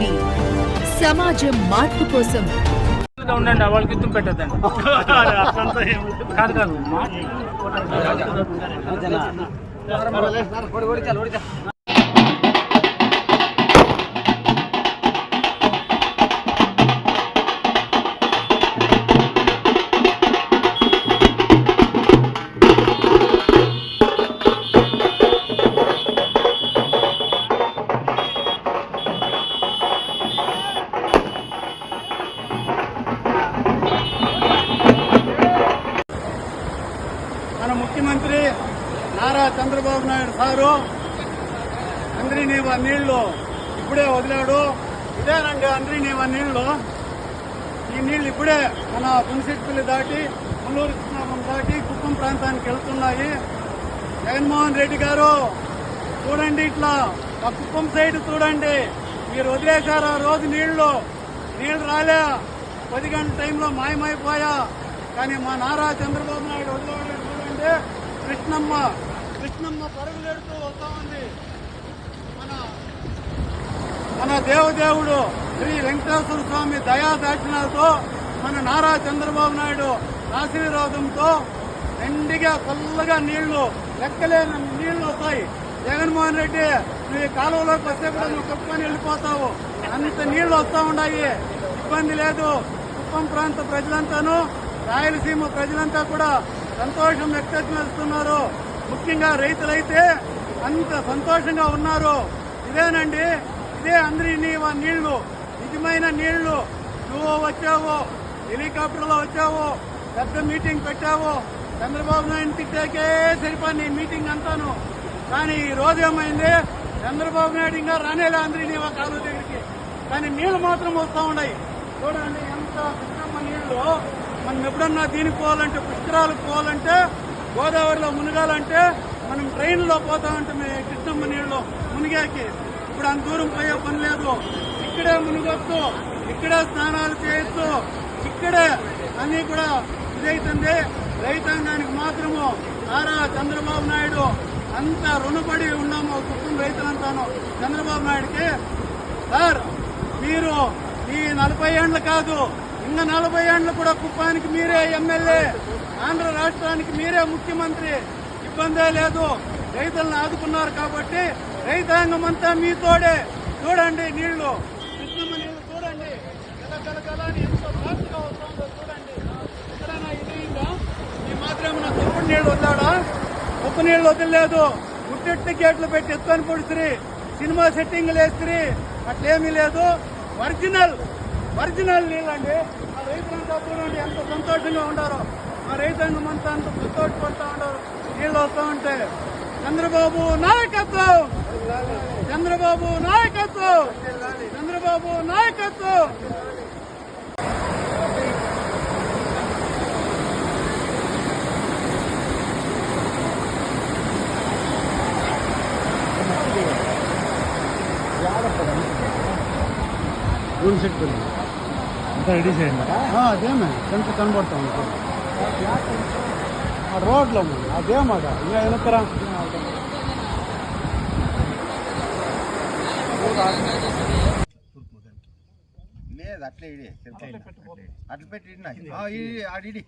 TV. సమాజం మార్పు కోసం. ఉండండి వాళ్ళకి యుద్ధం పెట్టద్దండి. కాదు కాదు చంద్రబాబు నాయుడు సారు. అంద్రినీవ నీళ్ళు ఇప్పుడే వదిలాడు. ఇదేనండి అంద్రినీవ నీళ్ళు ఈ నీళ్ళు ఇప్పుడే మన పుంసిట్టులు దాటి ముల్లూరు కృష్ణాపురం దాటి కుప్పం ప్రాంతానికి వెళ్తున్నాయి. జగన్మోహన్ రెడ్డి గారు చూడండి ఇట్లా. ఆ కుప్పం సైడ్ చూడండి. మీరు వదిలేశారు ఆ రోజు నీళ్ళు నీళ్ళు రాలే. పది గంటల టైంలో మాయమైపోయా. కానీ మా నారా చంద్రబాబు నాయుడు వదిలేవాడు చూడండి. కృష్ణమ్మ కృష్ణమ్మ పరుగులేడుతూ వస్తూ ఉంది. మన మన దేవదేవుడు శ్రీ వెంకటేశ్వర స్వామి దయా దాక్షిణాలతో మన నారా చంద్రబాబు నాయుడు ఆశీర్వాదంతో ఎండిగా కొల్లగా నీళ్ళు లెక్కలేని నీళ్ళు వస్తాయి. జగన్మోహన్ రెడ్డి నువ్వు ఈ కాలువలోకి వస్తే కూడా నువ్వు కొట్టుకొని వెళ్ళిపోతావు. అంత నీళ్ళు వస్తూ ఉన్నాయి ఇబ్బంది లేదు. కుప్పం ప్రాంత ప్రజలంతాను రాయలసీమ ప్రజలంతా కూడా సంతోషం వ్యక్తం చేస్తున్నారు. ముఖ్యంగా రైతులైతే అంత సంతోషంగా ఉన్నారు. ఇదేనండి ఇదే అందరి నీళ్ళు. నిజమైన నీళ్ళు. నువ్వు వచ్చావు హెలికాప్టర్లో వచ్చావు పెద్ద మీటింగ్ పెట్టావు. చంద్రబాబు నాయుడు తిట్టాకే సరిపోయి మీటింగ్ అంతాను. కానీ ఈ రోజు ఏమైంది? చంద్రబాబు నాయుడు ఇంకా రానేలే అందరి నీవా కాలువ దగ్గరికి. కానీ నీళ్ళు మాత్రం వస్తూ ఉన్నాయి. చూడండి ఎంత కృష్ణమ్మ నీళ్ళు. మనం ఎప్పుడన్నా దీనికి పోవాలంటే పుష్కరాలకు పోవాలంటే గోదావరిలో మునగాలంటే మనం ట్రైన్లో పోతామంటే మీ కృష్ణమ్మ నీళ్ళు మునిగాకి. ఇప్పుడు అంత దూరం పోయే పని లేదు. ఇక్కడే మునిగొచ్చు ఇక్కడే స్నానాలు చేయొచ్చు ఇక్కడే అన్నీ కూడా ఇదైతుంది. రైతాంగానికి మాత్రము నారా చంద్రబాబు నాయుడు అంత రుణపడి ఉన్నాము కుటుంబ రైతులంతాను చంద్రబాబు నాయుడికి. సార్ మీరు ఈ నలభై ఏండ్లు కాదు ఇంకా నలభై ఏండ్లు కూడా కుప్పానికి మీరే ఎమ్మెల్యే. ఆంధ్ర రాష్ట్రానికి మీరే ముఖ్యమంత్రి. ఇబ్బందే లేదు. రైతులను ఆదుకున్నారు కాబట్టి రైతాంగం అంతా మీతోడే చూడండి నీళ్ళు. కృష్ణమ్మ నీళ్ళు చూడండి. గలగలగలని ఎంత ఫాస్ట్గా వస్తుందో చూడండి. ఎక్కడైనా ఇది ఈ మాత్రం నా తప్పుడు నీళ్ళు వద్దాడా ఉప్పు నీళ్ళు వదిలేదు ఉట్టెట్టి గేట్లు పెట్టి ఎత్తుకొని పొడిసిరి. సినిమా సెట్టింగ్లు వేసిరి. అట్లేమీ లేదు. ఒరిజినల్. ఒరిజినల్ నీళ్ళండి. ఆ రైతులంతా చూడండి ఎంత సంతోషంగా ఉండారో. ఆ రైతాంగం అంతా అంత సంతోషపడతా ఉండారు. నీళ్ళు వస్తూ ఉంటే చంద్రబాబు నాయకత్వం. చంద్రబాబు నాయకత్వం. చంద్రబాబు నాయకత్వం. అదేమే సెంటర్ కనబడతా ఉంటుంది ఆ రోడ్లో అదేమాట ఇంకా వెనకరా లేదు అట్లే ఇడి అట్లా పెట్టి ఇడి ఆడి ఇడి.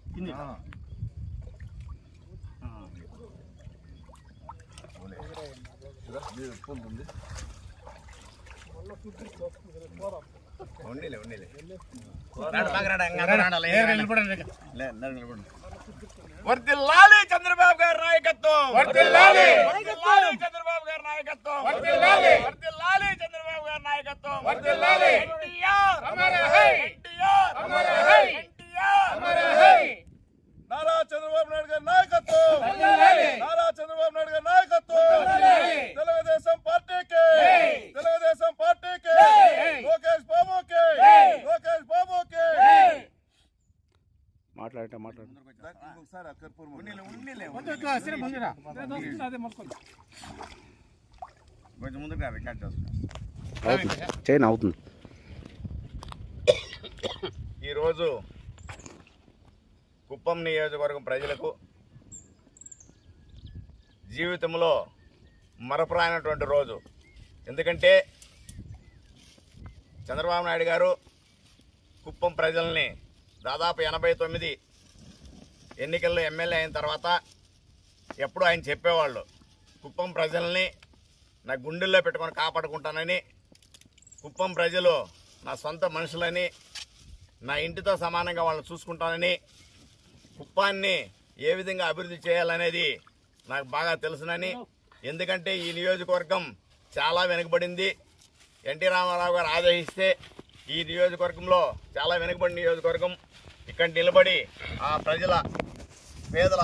ఆ. ఉన్నిలే, ఉన్నిలే. లే, నడు, నిలబడు. వర్దిల్లాలి చంద్రబాబు గారి నాయకత్వం వర్దిల్లాలి వర్దిల్లాలి చంద్రబాబు గారి నాయకత్వం వర్దిల్లాలి వర్దిల్లాలి చంద్రబాబు గారి నాయకత్వం వర్దిల్లాలి ఎన్టీఆర్ అమర హై ఎన్టీఆర్ అమర హై ఎన్టీఆర్ అమర హై నారా చంద్రబాబు నాయుడు గారి నాయకత్వం నారా చంద్రబాబు నాయుడు గారి నాయకత్వం తెలుగుదేశం పార్టీకి తెలుగుదేశం పార్టీకి లోకేష్ బాబుకి లోకేష్ బాబుకి రికార్డ్ చేసుకున్నాం చైన్ అవుతుంది ఈరోజు కుప్పం నియోజకవర్గం ప్రజలకు జీవితంలో మరపురానటువంటి రోజు. ఎందుకంటే చంద్రబాబు నాయుడు గారు కుప్పం ప్రజల్ని దాదాపు ఎనభై తొమ్మిది ఎన్నికల్లో ఎమ్మెల్యే అయిన తర్వాత ఎప్పుడు ఆయన చెప్పేవాళ్ళు కుప్పం ప్రజల్ని నా గుండెల్లో పెట్టుకొని కాపాడుకుంటానని కుప్పం ప్రజలు నా సొంత మనుషులని నా ఇంటితో సమానంగా వాళ్ళని చూసుకుంటానని కుప్పాన్ని ఏ విధంగా అభివృద్ధి చేయాలనేది నాకు బాగా తెలుసునని ఎందుకంటే ఈ నియోజకవర్గం చాలా వెనుకబడింది. ఎన్టీ రామారావు గారు ఆదేశిస్తే ఈ నియోజకవర్గంలో చాలా వెనుకబడిన నియోజకవర్గం. ఇక్కడ నిలబడి ఆ ప్రజల పేదల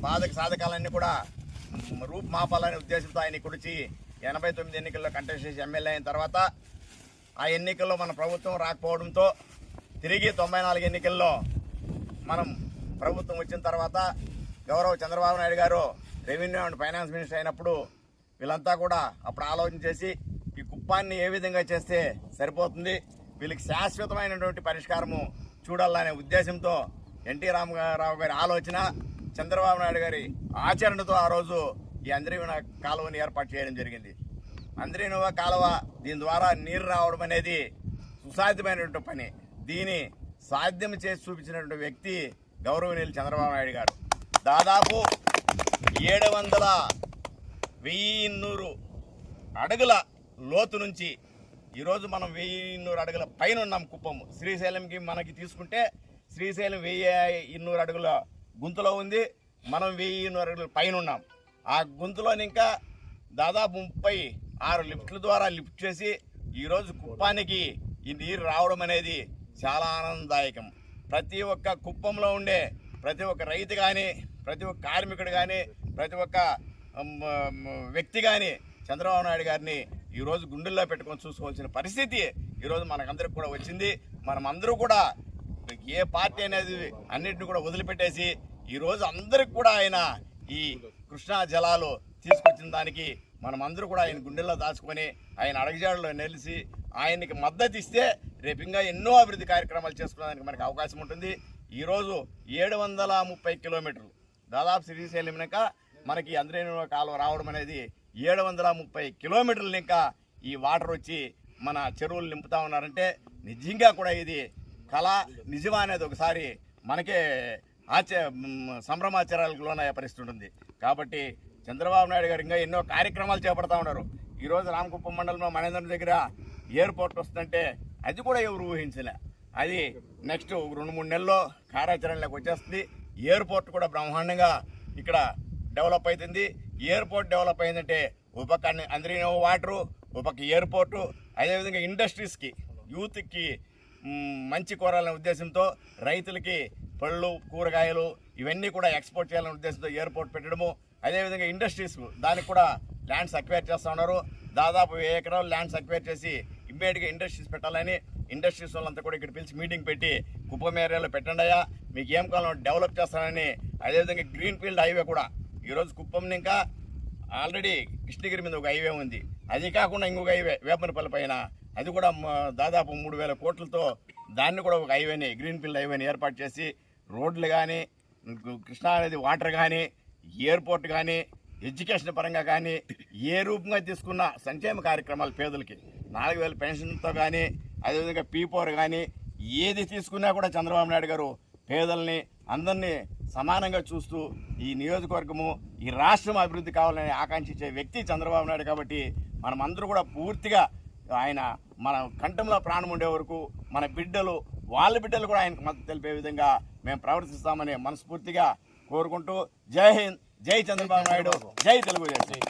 బాధక సాధకాలన్నీ కూడా మ్, రూపుమాపాలనే ఉద్దేశంతో ఆయన కుడిచి ఎనభై తొమ్మిది ఎన్నికల్లో కంటెస్ట్ చేసి ఎమ్మెల్యే అయిన తర్వాత ఆ ఎన్నికల్లో మన ప్రభుత్వం రాకపోవడంతో తిరిగి తొంభై నాలుగు ఎన్నికల్లో మనం ప్రభుత్వం వచ్చిన తర్వాత గౌరవ చంద్రబాబు నాయుడు గారు రెవెన్యూ అండ్ ఫైనాన్స్ మినిస్టర్ అయినప్పుడు వీళ్ళంతా కూడా అప్పుడు ఆలోచన చేసి ఈ కుప్పాన్ని ఏ విధంగా చేస్తే సరిపోతుంది? వీళ్ళకి శాశ్వతమైనటువంటి పరిష్కారము చూడాలనే ఉద్దేశంతో ఎన్టీ రామారావు గారి ఆలోచన చంద్రబాబు నాయుడు గారి ఆచరణతో ఆ రోజు ఈ అంద్రీవన కాలువని ఏర్పాటు చేయడం జరిగింది. అంద్రీనవ కాలువ దీని ద్వారా నీరు రావడం అనేది సుసాధ్యమైనటువంటి పని. దీని సాధ్యం చేసి చూపించినటువంటి వ్యక్తి గౌరవనీయులు చంద్రబాబు నాయుడు గారు. దాదాపు ఏడు వందల వెయ్యి అడుగుల లోతు నుంచి ఈరోజు మనం వెయ్యి ఇన్నూరు అడుగుల పైన ఉన్నాం కుప్పము శ్రీశైలంకి మనకి తీసుకుంటే శ్రీశైలం వెయ్యి ఇన్నూరు అడుగుల గుంతలో ఉంది. మనం వెయ్యి ఇన్నూరు అడుగుల పైన ఉన్నాం. ఆ గుంతలోని ఇంకా దాదాపు ముప్పై ఆరు లిఫ్ట్ల ద్వారా లిఫ్ట్ చేసి ఈరోజు కుప్పానికి ఈ నీరు రావడం అనేది చాలా ఆనందదాయకం. ప్రతి ఒక్క కుప్పంలో ఉండే ప్రతి ఒక్క రైతు కానీ ప్రతి ఒక్క కార్మికుడు కానీ ప్రతి ఒక్క వ్యక్తి కానీ చంద్రబాబు నాయుడు గారిని ఈరోజు గుండెల్లో పెట్టుకొని చూసుకోవాల్సిన పరిస్థితి ఈరోజు మనకందరికి కూడా వచ్చింది. మనం అందరూ కూడా ఏ పార్టీ అనేది అన్నింటినీ కూడా వదిలిపెట్టేసి ఈరోజు అందరికి కూడా ఆయన ఈ కృష్ణా జలాలు తీసుకొచ్చిన దానికి మనం అందరూ కూడా ఆయన గుండెల్లో దాచుకొని ఆయన అడగజాడలో నిలిచి ఆయనకి మద్దతు ఇస్తే రేపు ఇంకా ఎన్నో అభివృద్ధి కార్యక్రమాలు చేసుకోవడానికి మనకి అవకాశం ఉంటుంది. ఈరోజు ఏడు వందల ముప్పై కిలోమీటర్లు. దాదాపు శ్రీశైలం మనకి అందరేని కాలువ రావడం అనేది ఏడు వందల ముప్పై కిలోమీటర్లు ఇంకా ఈ వాటర్ వచ్చి మన చెరువులు నింపుతా ఉన్నారంటే నిజంగా కూడా ఇది కళ నిజమా అనేది ఒకసారి మనకే ఆచార సంభ్రమాచారాలకు లోనయ్యే పరిస్థితి ఉంటుంది. కాబట్టి చంద్రబాబు నాయుడు గారు ఇంకా ఎన్నో కార్యక్రమాలు చేపడతా ఉన్నారు. ఈరోజు రామకుప్పం మండలంలో మనేంద్ర దగ్గర ఎయిర్పోర్ట్ వస్తుందంటే అది కూడా ఎవరు ఊహించలే. అది నెక్స్ట్ రెండు మూడు నెలల్లో కార్యాచరణలోకి వచ్చేస్తుంది. ఎయిర్పోర్ట్ కూడా బ్రహ్మాండంగా ఇక్కడ డెవలప్ అవుతుంది. ఎయిర్పోర్ట్ డెవలప్ అయిందంటే ఒక పక్క అందరి వాటరు ఒక పక్క ఎయిర్పోర్టు అదేవిధంగా ఇండస్ట్రీస్కి యూత్కి మంచి కోరాలనే ఉద్దేశంతో రైతులకి పళ్ళు కూరగాయలు ఇవన్నీ కూడా ఎక్స్పోర్ట్ చేయాలనే ఉద్దేశంతో ఎయిర్పోర్ట్ పెట్టడము అదేవిధంగా ఇండస్ట్రీస్ దానికి కూడా ల్యాండ్స్ అక్వైర్ చేస్తూ ఉన్నారు. దాదాపు వెయ్యి ఎకరాలు ల్యాండ్స్ అక్వైర్ చేసి ఇమ్మీడియట్గా ఇండస్ట్రీస్ పెట్టాలని ఇండస్ట్రీస్ వాళ్ళంతా కూడా ఇక్కడ పిలిచి మీటింగ్ పెట్టి కుప్పం ఏరియాలో పెట్టండి అయ్యా మీకు ఏం కాలం డెవలప్ చేస్తానని అదేవిధంగా గ్రీన్ ఫీల్డ్ హైవే కూడా ఈరోజు కుప్పం ఇంకా ఆల్రెడీ కృష్ణగిరి మీద ఒక హైవే ఉంది. అది కాకుండా ఇంకొక హైవే వేపనపల్లి పైన. అది కూడా దాదాపు మూడు వేల కోట్లతో దాన్ని కూడా ఒక హైవేని గ్రీన్ ఫీల్డ్ హైవేని ఏర్పాటు చేసి రోడ్లు కానీ కృష్ణా నది వాటర్ కానీ ఎయిర్పోర్ట్ కానీ ఎడ్యుకేషన్ పరంగా కానీ ఏ రూపంగా తీసుకున్న సంక్షేమ కార్యక్రమాలు పేదలకి. నాలుగు వేల పెన్షన్తో కానీ అదేవిధంగా పీపోర్ కానీ ఏది తీసుకున్నా కూడా చంద్రబాబు నాయుడు గారు పేదల్ని అందరినీ సమానంగా చూస్తూ ఈ నియోజకవర్గము ఈ రాష్ట్రం అభివృద్ధి కావాలని ఆకాంక్షించే వ్యక్తి చంద్రబాబు నాయుడు కాబట్టి మనమందరూ కూడా పూర్తిగా ఆయన మన కంఠంలో ప్రాణం ఉండే వరకు మన బిడ్డలు వాళ్ళ బిడ్డలు కూడా ఆయనకు మద్దతు తెలిపే విధంగా మేము ప్రవర్తిస్తామని మనస్ఫూర్తిగా కోరుకుంటూ జై హింద్ జై చంద్రబాబు నాయుడు జై తెలుగుదేశం.